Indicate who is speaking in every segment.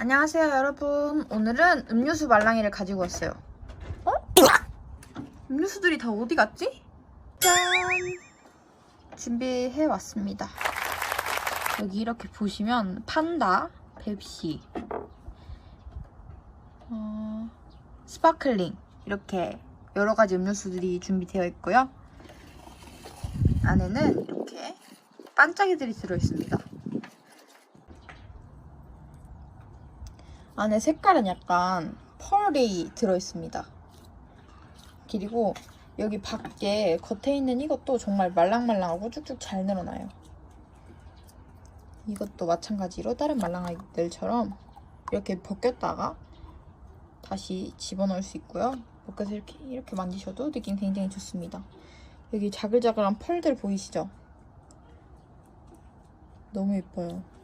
Speaker 1: 안녕하세요 여러분. 오늘은 음료수 말랑이를 가지고 왔어요. 어? 음료수들이 다 어디 갔지? 짠! 준비해 왔습니다. 여기 이렇게 보시면 판다, 펩시 어, 스파클링 이렇게 여러 가지 음료수들이 준비되어 있고요. 안에는 이렇게 반짝이들이 들어있습니다 안에 색깔은 약간 펄이 들어있습니다. 그리고 여기 밖에 겉에 있는 이것도 정말 말랑말랑하고 쭉쭉 잘 늘어나요. 이것도 마찬가지로 다른 말랑아이들처럼 이렇게 벗겼다가 다시 집어넣을 수 있고요. 벗겨서 이렇게 이렇게 만지셔도 느낌 굉장히 좋습니다. 여기 자글자글한 펄들 보이시죠? 너무 예뻐요.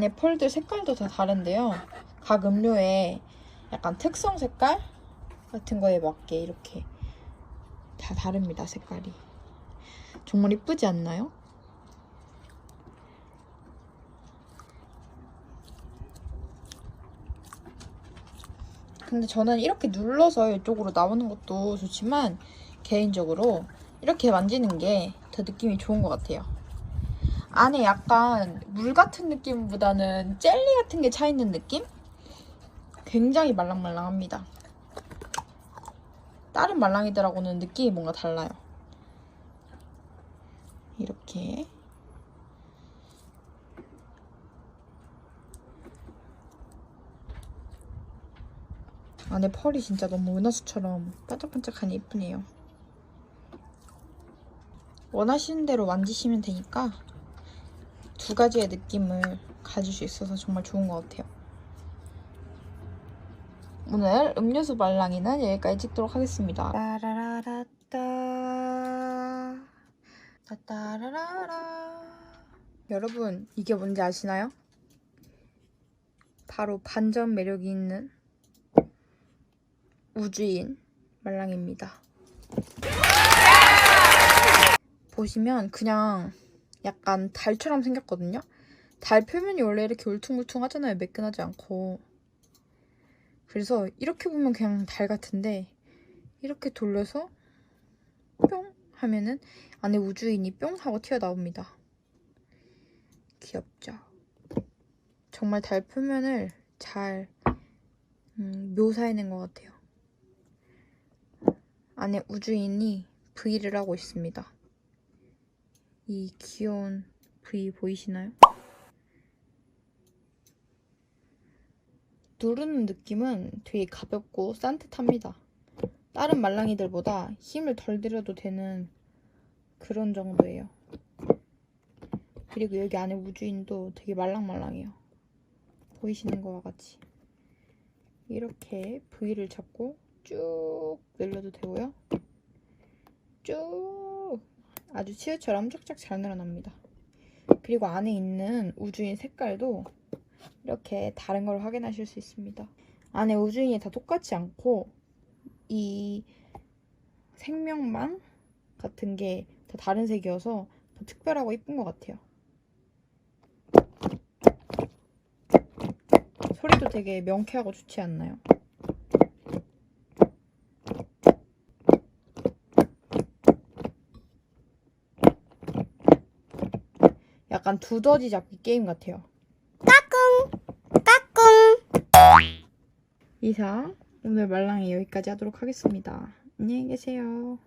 Speaker 1: 안에 펄들 색깔도 다 다른데요. 각 음료에 약간 특성 색깔 같은 거에 맞게 이렇게 다 다릅니다, 색깔이. 정말 이쁘지 않나요? 근데 저는 이렇게 눌러서 이쪽으로 나오는 것도 좋지만 개인적으로 이렇게 만지는 게 더 느낌이 좋은 것 같아요. 안에 약간 물 같은 느낌보다는 젤리 같은 게 차 있는 느낌? 굉장히 말랑말랑합니다. 다른 말랑이들하고는 느낌이 뭔가 달라요. 이렇게 안에 펄이 진짜 너무 은하수처럼 반짝반짝하니 예쁘네요. 원하시는 대로 만지시면 되니까 두 가지의 느낌을 가질 수 있어서 정말 좋은 것 같아요. 오늘 음료수 말랑이는 여기까지 찍도록 하겠습니다. 따라라라따 따따라라라 여러분 이게 뭔지 아시나요? 바로 반전 매력이 있는 우주인 말랑입니다. 보시면 그냥 약간 달처럼 생겼거든요. 달 표면이 원래 이렇게 울퉁불퉁 하잖아요. 매끈하지 않고. 그래서 이렇게 보면 그냥 달 같은데 이렇게 돌려서 뿅 하면은 안에 우주인이 뿅 하고 튀어나옵니다. 귀엽죠? 정말 달 표면을 잘 음, 묘사해낸 것 같아요. 안에 우주인이 V를 하고 있습니다. 이 귀여운 V 보이시나요? 누르는 느낌은 되게 가볍고 산뜻합니다. 다른 말랑이들보다 힘을 덜 들여도 되는 그런 정도예요. 그리고 여기 안에 우주인도 되게 말랑말랑해요. 보이시는 거와 같이. 이렇게 V를 잡고 쭉 늘려도 되고요. 쭉 아주 치유처럼 쫙쫙 잘 늘어납니다. 그리고 안에 있는 우주인 색깔도 이렇게 다른 걸 확인하실 수 있습니다. 안에 우주인이 다 똑같지 않고 이 생명망 같은 게 다 다른 색이어서 더 특별하고 이쁜 것 같아요. 소리도 되게 명쾌하고 좋지 않나요? 약간 두더지 잡기 게임 같아요. 이상 오늘 말랑이 여기까지 하도록 하겠습니다. 안녕히 계세요.